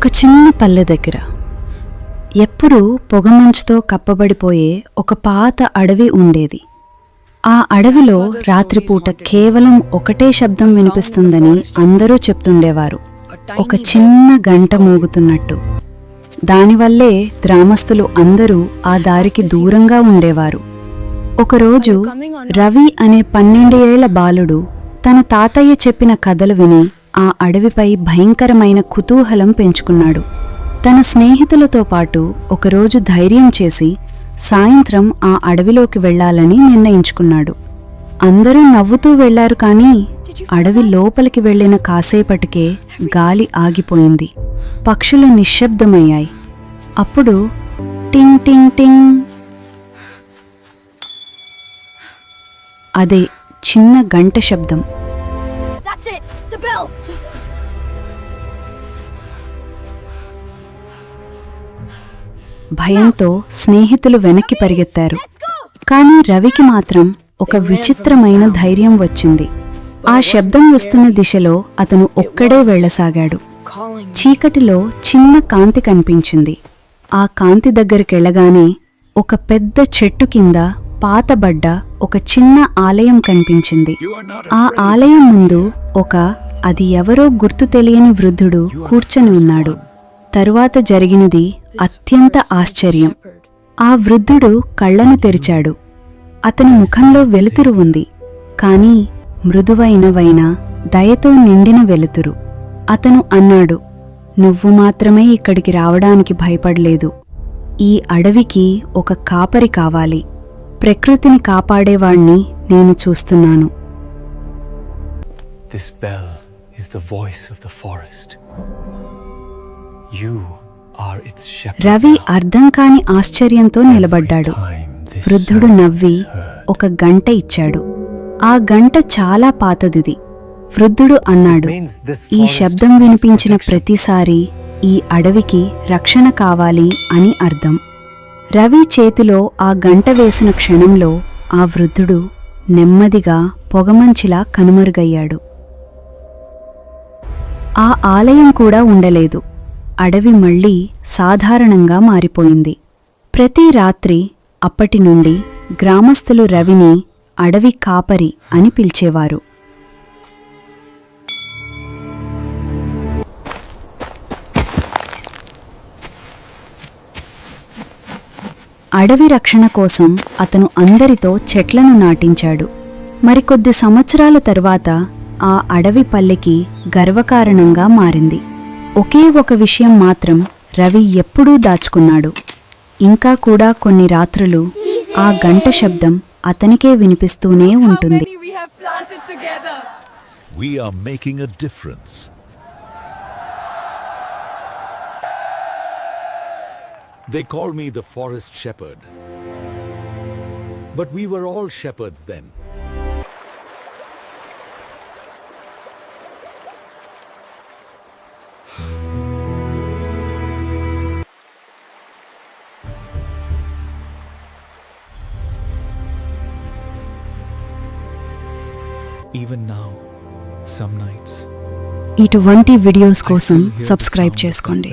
ఒక చిన్న పల్లె దగ్గర. ఎప్పుడూ పొగమంచుతో కప్పబడిపోయే ఒక పాత అడవి ఉండేది. ఆ అడవిలో రాత్రిపూట కేవలం ఒకటే శబ్దం వినిపిస్తుందని అందరూ చెప్తుండేవారు. ఒక చిన్న గంట మోగుతున్నట్టు. దానివల్లే గ్రామస్తులు అందరూ ఆ దారికి దూరంగా ఉండేవారు. ఒకరోజు రవి అనే పన్నెండేళ్ళ బాలుడు తన తాతయ్య చెప్పిన కథలు విని ఆ అడవిపై భయంకరమైన కుతూహలం పెంచుకున్నాడు. తన స్నేహితులతో పాటు ఒకరోజు ధైర్యం చేసి సాయంత్రం ఆ అడవిలోకి వెళ్ళాలని నిర్ణయించుకున్నాడు. అందరూ నవ్వుతూ వెళ్ళారు కానీ అడవి లోపలికి వెళ్ళిన కాసేపటికే గాలి ఆగిపోయింది. పక్షులు నిశ్శబ్దమయ్యాయి. అప్పుడు టింగ్ టింగ్ టింగ్. అదే చిన్న గంట శబ్దం. The bell! భయంతో స్నేహితులు వెనక్కి పరిగెత్తారు. కానీ రవికి మాత్రం ఒక విచిత్రమైన ధైర్యం వచ్చింది. ఆ శబ్దం వస్తున్న దిశలో అతను ఒక్కడే వెళ్ళసాగాడు. చీకటిలో చిన్న కాంతి కనిపించింది. ఆ కాంతి దగ్గరికెళ్ళగానే ఒక పెద్ద చెట్టు కింద పాతబడ్డ ఒక చిన్న ఆలయం కనిపించింది. ఆ ఆలయం ముందు ఒక అది ఎవరో గుర్తు తెలియని వృద్ధుడు కూర్చొని ఉన్నాడు. తరువాత జరిగినది అత్యంత ఆశ్చర్యం. ఆ వృద్ధుడు కళ్ళను తెరిచాడు. అతని ముఖంలో వెలుతురు ఉంది. కాని మృదువైనవైన దయతో నిండిన వెలుతురు. అతను అన్నాడు నువ్వు మాత్రమే ఇక్కడికి రావడానికి భయపడలేదు. ఈ అడవికి ఒక కాపరి కావాలి. ప్రకృతిని కాపాడేవాణ్ణి నేను చూస్తున్నాను. This bell is the voice of the forest. You are its shepherd. Ravi అర్థం కాని ఆశ్చర్యంతో నిలబడ్డాడు వృద్ధుడు నవ్వి. ఒక గంట ఇచ్చాడు ఆ గంట చాలా పాతదిది వృద్ధుడు అన్నాడు ఈ శబ్దం వినిపించిన. ప్రతిసారి ఈ అడవికి రక్షణ కావాలి అని అర్థం రవి చేతిలో ఆ గంట వేసిన క్షణంలో ఆ వృద్ధుడు నెమ్మదిగా పొగమంచిలా కనుమరుగయ్యాడు ఆ ఆలయం కూడా ఉండలేదు. అడవి మళ్ళీ సాధారణంగా మారిపోయింది. ప్రతి రాత్రి అప్పటి నుండి గ్రామస్థులు రవిని అడవి కాపరి అని పిలిచేవారు. అడవి రక్షణ కోసం అతను అందరితో చెట్లను నాటించాడు. మరికొద్ది సంవత్సరాల తరువాత ఆ అడవి పల్లెకి గర్వకారణంగా మారింది. ఒకే ఒక విషయం మాత్రం రవి ఎప్పుడూ దాచుకున్నాడు. ఇంకా కూడా కొన్ని రాత్రులు ఆ గంట శబ్దం అతనికే వినిపిస్తూనే ఉంటుంది. They called me the forest shepherd. But we were all shepherds then. Even now some nights ఇటువంటి వీడియోస్ కోసం సబ్స్క్రైబ్ చేసుకోండి.